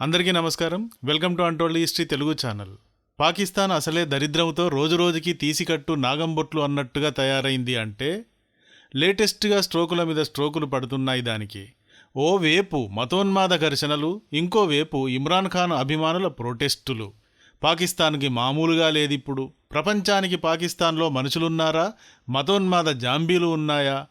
అందరికీ నమస్కారం. Welcome to untold history Telugu channel. Pakistan అసలే దరిద్రంతో రోజురోజుకి తీసికట్టు నాగంబొట్లు అన్నట్టుగా తయారైంది అంటే లేటెస్ట్గా స్ట్రోకుల మీద స్ట్రోకులు పడుతున్నాయి దానికి. ఓ వేపు మతోన్మాద ఘర్షణలు ఇంకో వేపు ఇమ్రాన్ ఖాన్ అభిమానుల ప్రొటెస్టులు. పాకిస్తాన్కి మామూలుగా లేదిప్పుడు. ప్రపంచానికి పాకిస్తాన్లో మనుషులున్నారా? మతోన్మాద జాంబీలు ఉన్నాయా?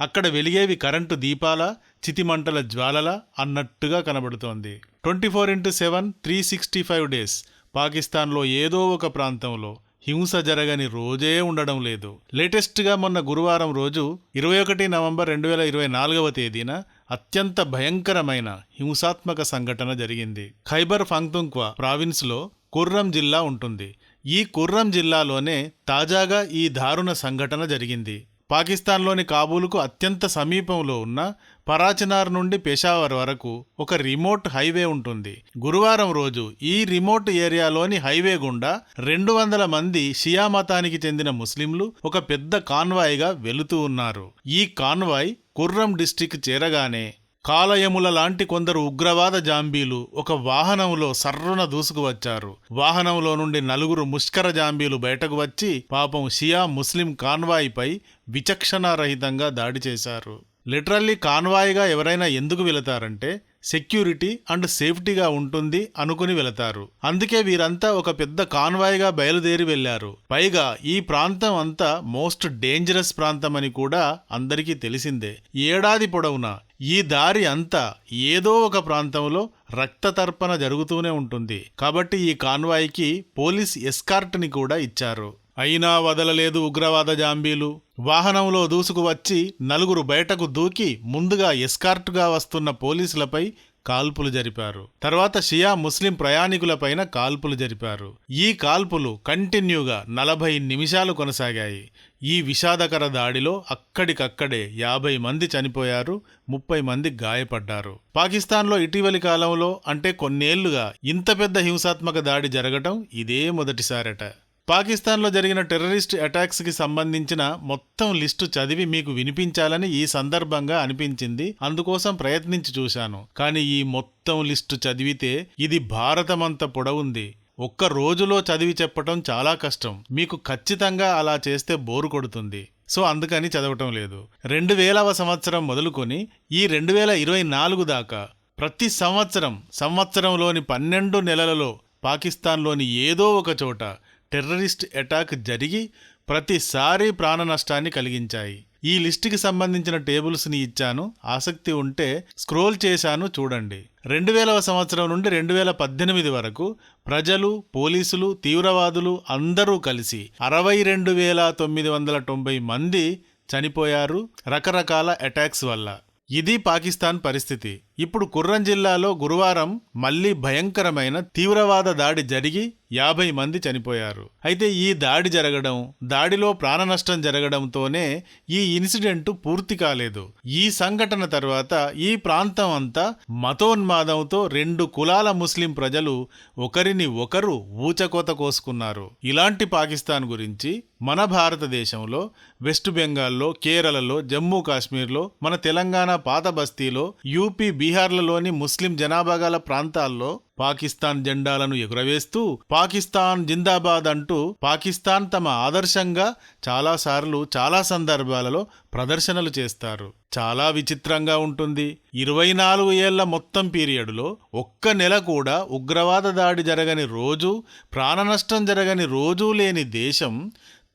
అక్కడ వెలిగేవి కరెంటు దీపాల? చితిమంటల జ్వాలల అన్నట్టుగా కనబడుతోంది. Twenty four into seven three sixty five days. పాకిస్తాన్లో ఏదో ఒక ప్రాంతంలో హింస జరగని రోజే ఉండడం లేదు. లేటెస్ట్గా మొన్న గురువారం రోజు ఇరవై ఒకటి నవంబర్ రెండు వేల ఇరవై నాలుగవ తేదీన అత్యంత భయంకరమైన హింసాత్మక సంఘటన జరిగింది. ఖైబర్ ఫంగ్తుంక్వా ప్రావిన్స్లో కుర్రం జిల్లా ఉంటుంది. ఈ కుర్రం జిల్లాలోనే తాజాగా ఈ దారుణ సంఘటన జరిగింది. పాకిస్తాన్లోని కాబూలుకు అత్యంత సమీపంలో ఉన్న పరాచినార్ నుండి పెషావర్ వరకు ఒక రిమోట్ హైవే ఉంటుంది. గురువారం రోజు ఈ రిమోట్ ఏరియాలోని హైవే గుండా రెండు వందల మంది షియా మతానికి చెందిన ముస్లింలు ఒక పెద్ద కాన్వాయ్గా వెళుతూ ఉన్నారు. ఈ కాన్వాయ్ కుర్రం డిస్టిక్ చేరగానే కాలయముల లాంటి కొందరు ఉగ్రవాద జాంబీలు ఒక వాహనంలో సర్రున దూసుకువచ్చారు. వాహనంలో నుండి నలుగురు ముష్కర జాంబీలు బయటకు వచ్చి పాపం షియా ముస్లిం కాన్వాయ్పై విచక్షణారహితంగా దాడి చేశారు. లిటరల్లీ కాన్వాయ్గా ఎవరైనా ఎందుకు వెళతారంటే సెక్యూరిటీ అండ్ సేఫ్టీగా ఉంటుంది అనుకుని వెళతారు. అందుకే వీరంతా ఒక పెద్ద కాన్వాయ్గా బయలుదేరి వెళ్ళారు పైగా ఈ ప్రాంతం అంతా మోస్ట్ డేంజరస్ ప్రాంతం అని కూడా అందరికీ తెలిసిందే. ఏడాది పొడవునా ఈ దారి అంతా ఏదో ఒక ప్రాంతంలో రక్త తర్పణ జరుగుతూనే ఉంటుంది. కాబట్టి ఈ కాన్వాయ్కి పోలీస్ ఎస్కార్ట్ని కూడా ఇచ్చారు. అయినా వదలలేదు ఉగ్రవాద జాంబీలు. వాహనంలో దూసుకువచ్చి నలుగురు బయటకు దూకి ముందుగా ఎస్కార్ట్గా వస్తున్న పోలీసులపై కాల్పులు జరిపారు. తర్వాత షియా ముస్లిం ప్రయాణికులపైన కాల్పులు జరిపారు. ఈ కాల్పులు కంటిన్యూగా నలభై నిమిషాలు కొనసాగాయి. ఈ విషాదకర దాడిలో అక్కడికక్కడే యాభై మంది చనిపోయారు ముప్పై మంది గాయపడ్డారు. పాకిస్తాన్లో ఇటీవలి కాలంలో అంటే కొన్నేళ్ళుగా ఇంత పెద్ద హింసాత్మక దాడి జరగటం ఇదే మొదటిసారట. పాకిస్తాన్లో జరిగిన టెర్రరిస్ట్ అటాక్స్కి సంబంధించిన మొత్తం లిస్టు చదివి మీకు వినిపించాలని ఈ సందర్భంగా అనిపించింది. అందుకోసం ప్రయత్నించి చూశాను. కానీ ఈ మొత్తం లిస్టు చదివితే ఇది భారతమంత పొడవుంది. ఒక్క రోజులో చదివి చెప్పటం చాలా కష్టం. మీకు ఖచ్చితంగా అలా చేస్తే బోరు కొడుతుంది. సో అందుకని చదవటం లేదు. రెండు వేలవ సంవత్సరం మొదలుకొని ఈ రెండు వేల ఇరవై నాలుగు దాకా ప్రతి సంవత్సరం సంవత్సరంలోని పన్నెండు నెలలలో పాకిస్తాన్లోని ఏదో ఒక చోట టెర్రరిస్ట్ అటాక్ జరిగి ప్రతిసారి ప్రాణ నష్టాన్ని కలిగించాయి. ఈ లిస్టుకి సంబంధించిన టేబుల్స్ని ఇచ్చాను. ఆసక్తి ఉంటే స్క్రోల్ చేశాను చూడండి. రెండు వేలవ సంవత్సరం నుండి రెండు వేల పద్దెనిమిది వరకు ప్రజలు పోలీసులు తీవ్రవాదులు అందరూ కలిసి అరవై రెండు వేల తొమ్మిది వందల తొంభై మంది చనిపోయారు రకరకాల అటాక్స్ వల్ల. ఇది పాకిస్తాన్ పరిస్థితి. ఇప్పుడు కుర్రం జిల్లాలో గురువారం మళ్ళీ భయంకరమైన తీవ్రవాద దాడి జరిగి యాభై మంది చనిపోయారు. అయితే ఈ దాడి జరగడం దాడిలో ప్రాణ నష్టం జరగడంతోనే ఈ ఇన్సిడెంట్ పూర్తి కాలేదు. ఈ సంఘటన తర్వాత ఈ ప్రాంతం అంతా మతోన్మాదంతో రెండు కులాల ముస్లిం ప్రజలు ఒకరిని ఒకరు ఊచకోత కోసుకున్నారు. ఇలాంటి పాకిస్తాన్ గురించి మన భారతదేశంలో వెస్ట్ బెంగాల్లో కేరళలో జమ్మూ కాశ్మీర్లో మన తెలంగాణ పాత బస్తీలో యూపీ బీహార్లలోని ముస్లిం జనాభా గల ప్రాంతాల్లో పాకిస్తాన్ జెండాలను ఎగురవేస్తూ పాకిస్తాన్ జిందాబాద్ అంటూ పాకిస్తాన్ తమ ఆదర్శంగా చాలాసార్లు చాలా సందర్భాలలో ప్రదర్శనలు చేస్తారు. చాలా విచిత్రంగా ఉంటుంది. ఇరవై నాలుగు ఏళ్ళ మొత్తం పీరియడ్లో ఒక్క నెల కూడా ఉగ్రవాద దాడి జరగని రోజు ప్రాణనష్టం జరగని రోజూ లేని దేశం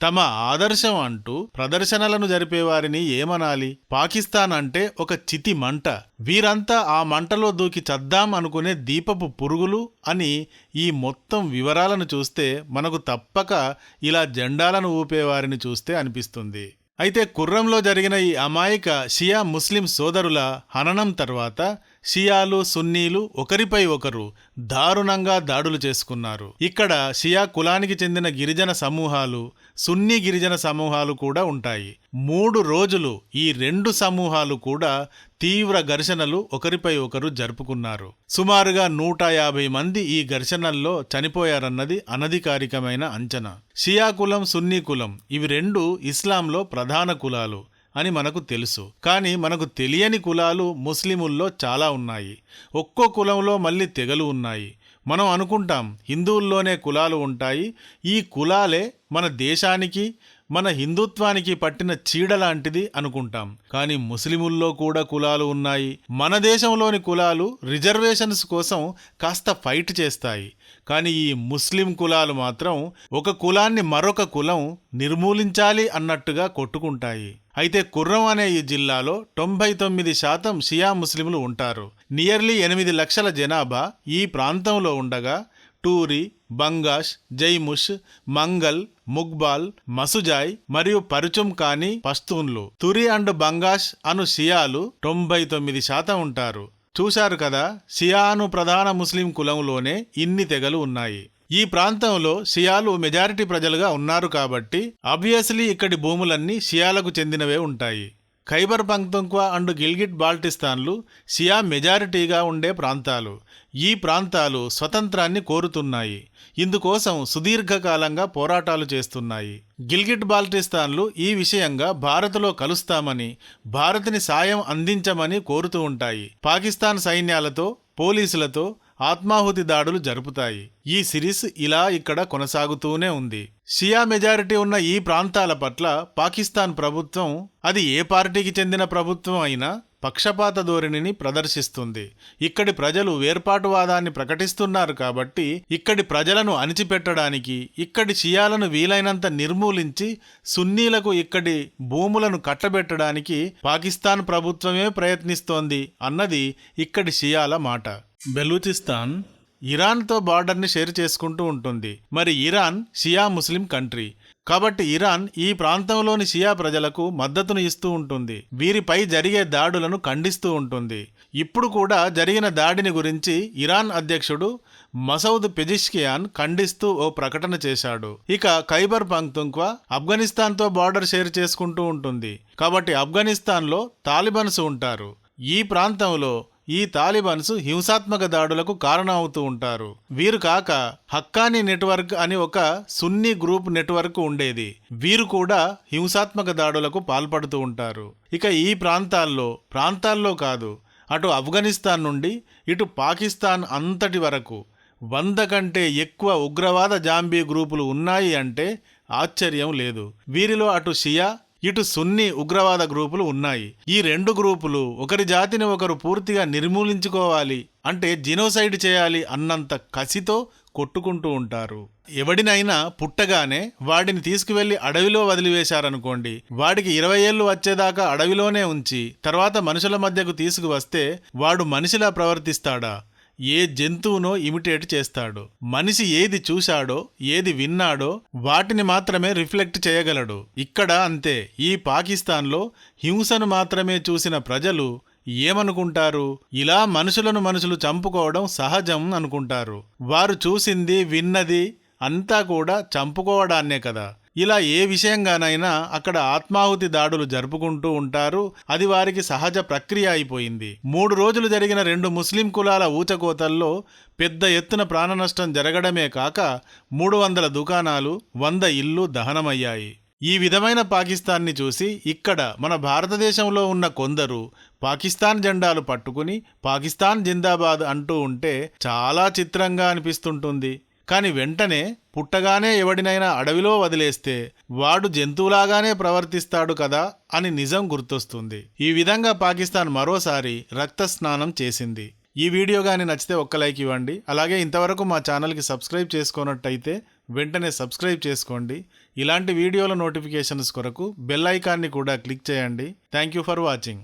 తమ ఆదర్శం అంటూ ప్రదర్శనలను జరిపేవారిని ఏమనాలి? పాకిస్తాన్ అంటే ఒక చితి మంట. వీరంతా ఆ మంటలో దూకి చద్దాం అనుకునే దీపపు పురుగులు అని ఈ మొత్తం వివరాలను చూస్తే మనకు తప్పక ఇలా జెండాలను ఊపేవారిని చూస్తే అనిపిస్తుంది. అయితే కుర్రంలో జరిగిన ఈ అమాయక షియా ముస్లిం సోదరుల హననం తర్వాత షియాలు సున్నీలు ఒకరిపై ఒకరు దారుణంగా దాడులు చేసుకున్నారు. ఇక్కడ షియా కులానికి చెందిన గిరిజన సమూహాలు సున్నీ గిరిజన సమూహాలు కూడా ఉంటాయి. మూడు రోజులు ఈ రెండు సమూహాలు కూడా తీవ్ర ఘర్షణలు ఒకరిపై ఒకరు జరుపుకున్నారు. సుమారుగా నూట యాభై మంది ఈ ఘర్షణల్లో చనిపోయారన్నది అనధికారికమైన అంచనా. షియా కులం సున్నీ కులం ఇవి రెండు ఇస్లాంలో ప్రధాన కులాలు అని మనకు తెలుసు. కానీ మనకు తెలియని కులాలు ముస్లిముల్లో చాలా ఉన్నాయి. ఒక్కో కులంలో మళ్ళీ తెగలు ఉన్నాయి. మనం అనుకుంటాం హిందువుల్లోనే కులాలు ఉంటాయి. ఈ కులాలే మన దేశానికి మన హిందుత్వానికి పట్టిన చీడ లాంటిది అనుకుంటాం. కానీ ముస్లిముల్లో కూడా కులాలు ఉన్నాయి. మన దేశంలోని కులాలు రిజర్వేషన్స్ కోసం కాస్త ఫైట్ చేస్తాయి. కానీ ఈ ముస్లిం కులాలు మాత్రం ఒక కులాన్ని మరొక కులం నిర్మూలించాలి అన్నట్టుగా కొట్టుకుంటాయి. అయితే కుర్రం అనే ఈ జిల్లాలో తొంభై తొమ్మిది శాతం షియా ముస్లింలు ఉంటారు. నియర్లీ ఎనిమిది లక్షల జనాభా ఈ ప్రాంతంలో ఉండగా టూరి బంగాష్ జైముష్ మంగల్ ముగ్బాల్ మసుజాయ్ మరియు పరుచుం కాని పస్తూన్లు తురి అండ్ బంగాష్ అను షియాలు తొంభై తొమ్మిది శాతం ఉంటారు. చూశారు కదా షియాను ప్రధాన ముస్లిం కులంలోనే ఇన్ని తెగలు ఉన్నాయి. ఈ ప్రాంతంలో షియాలు మెజారిటీ ప్రజలుగా ఉన్నారు కాబట్టి ఆబ్వియస్లీ ఇక్కడి భూములన్నీ షియాలకు చెందినవే ఉంటాయి. ఖైబర్ పంక్తుంక్వా అండ్ గిల్గిట్ బాల్టిస్తాన్లు షియా మెజారిటీగా ఉండే ప్రాంతాలు. ఈ ప్రాంతాలు స్వతంత్రాన్ని కోరుతున్నాయి. ఇందుకోసం సుదీర్ఘకాలంగా పోరాటాలు చేస్తున్నాయి. గిల్గిట్ బాల్టిస్తాన్లు ఈ విషయంగా భారత్లో కలుస్తామని భారత్ని సాయం అందించమని కోరుతూ ఉంటాయి. పాకిస్తాన్ సైన్యాలతో పోలీసులతో ఆత్మాహుతి దాడులు జరుపుతాయి. ఈ సిరీస్ ఇలా ఇక్కడ కొనసాగుతూనే ఉంది. షియా మెజారిటీ ఉన్న ఈ ప్రాంతాల పట్ల పాకిస్తాన్ ప్రభుత్వం అది ఏ పార్టీకి చెందిన ప్రభుత్వం అయినా పక్షపాత ధోరణిని ప్రదర్శిస్తుంది. ఇక్కడి ప్రజలు వేర్పాటువాదాన్ని ప్రకటిస్తున్నారు కాబట్టి ఇక్కడి ప్రజలను అణిచిపెట్టడానికి ఇక్కడి షియాలను వీలైనంత నిర్మూలించి సున్నీలకు ఇక్కడి భూములను కట్టబెట్టడానికి పాకిస్తాన్ ప్రభుత్వమే ప్రయత్నిస్తోంది అన్నది ఇక్కడి షియాల మాట. బెలూచిస్తాన్ ఇరాన్తో బార్డర్ని షేర్ చేసుకుంటూ ఉంటుంది. మరి ఇరాన్ షియా ముస్లిం కంట్రీ. కాబట్టి ఇరాన్ ఈ ప్రాంతంలోని షియా ప్రజలకు మద్దతును ఇస్తూ ఉంటుంది. వీరిపై జరిగే దాడులను ఖండిస్తూ ఉంటుంది. ఇప్పుడు కూడా జరిగిన దాడిని గురించి ఇరాన్ అధ్యక్షుడు మసౌద్ పెజిష్కియాన్ ఖండిస్తూ ఓ ప్రకటన చేశాడు. ఇక ఖైబర్ పంక్తుంక్వా ఆఫ్ఘనిస్తాన్తో బార్డర్ షేర్ చేసుకుంటూ ఉంటుంది. కాబట్టి ఆఫ్ఘనిస్తాన్లో తాలిబన్స్ ఉంటారు. ఈ ప్రాంతంలో ఈ తాలిబాన్స్ హింసాత్మక దాడులకు కారణమవుతూ ఉంటారు. వీరు కాక హక్కానీ నెట్వర్క్ అని ఒక సున్నీ గ్రూప్ నెట్వర్క్ ఉండేది. వీరు కూడా హింసాత్మక దాడులకు పాల్పడుతూ ఉంటారు. ఇక ఈ ప్రాంతాల్లో ప్రాంతాల్లో కాదు అటు ఆఫ్ఘనిస్తాన్ నుండి ఇటు పాకిస్తాన్ అంతటి వరకు వంద కంటే ఎక్కువ ఉగ్రవాద జాంబీ గ్రూపులు ఉన్నాయి అంటే ఆశ్చర్యం లేదు. వీరిలో అటు షియా ఇటు సున్ని ఉగ్రవాద గ్రూపులు ఉన్నాయి. ఈ రెండు గ్రూపులు ఒకరి జాతిని ఒకరు పూర్తిగా నిర్మూలించుకోవాలి అంటే జినోసైడ్ చేయాలి అన్నంత కసితో కొట్టుకుంటూ ఉంటారు. ఎవడినైనా పుట్టగానే వాడిని తీసుకువెళ్ళి అడవిలో వదిలివేశారనుకోండి. వాడికి ఇరవై ఏళ్ళు వచ్చేదాకా అడవిలోనే ఉంచి తర్వాత మనుషుల మధ్యకు తీసుకువస్తే వాడు మనిషిలా ప్రవర్తిస్తాడా? ఏ జంతువునో ఇమిటేట్ చేస్తాడు. మనిషి ఏది చూశాడో ఏది విన్నాడో వాటిని మాత్రమే రిఫ్లెక్ట్ చేయగలడు. ఇక్కడ అంతే. ఈ పాకిస్తాన్లో హింసను మాత్రమే చూసిన ప్రజలు ఏమనుకుంటారు? ఇలా మనుషులను మనుషులు చంపుకోవడం సహజం అనుకుంటారు. వారు చూసింది విన్నది అంతా కూడా చంపుకోవడాన్నే కదా. ఇలా ఏ విషయంగానైనా అక్కడ ఆత్మాహుతి దాడులు జరుపుకుంటూ ఉంటారు. అది వారికి సహజ ప్రక్రియ అయిపోయింది. మూడు రోజులు జరిగిన రెండు ముస్లిం కులాల ఊచకోతల్లో పెద్ద ఎత్తున ప్రాణనష్టం జరగడమే కాక మూడు వందల దుకాణాలు వంద ఇల్లు దహనమయ్యాయి. ఈ విధమైన పాకిస్తాన్ని చూసి ఇక్కడ మన భారతదేశంలో ఉన్న కొందరు పాకిస్తాన్ జెండాలు పట్టుకుని పాకిస్తాన్ జిందాబాద్ అంటూ ఉంటే చాలా చిత్రంగా అనిపిస్తుంటుంది. కాని వెంటనే పుట్టగానే ఎవడినైనా అడవిలో వదిలేస్తే వాడు జంతువులాగానే ప్రవర్తిస్తాడు కదా అని నిజం గుర్తొస్తుంది. ఈ విధంగా పాకిస్తాన్ మరోసారి రక్త స్నానం చేసింది. ఈ వీడియో కానీ నచ్చితే ఒక్క లైక్ ఇవ్వండి. అలాగే ఇంతవరకు మా ఛానల్కి సబ్స్క్రైబ్ చేసుకున్నట్టయితే వెంటనే సబ్స్క్రైబ్ చేసుకోండి. ఇలాంటి వీడియోల నోటిఫికేషన్స్ కొరకు బెల్ ఐకాన్ని కూడా క్లిక్ చేయండి. Thank you for watching.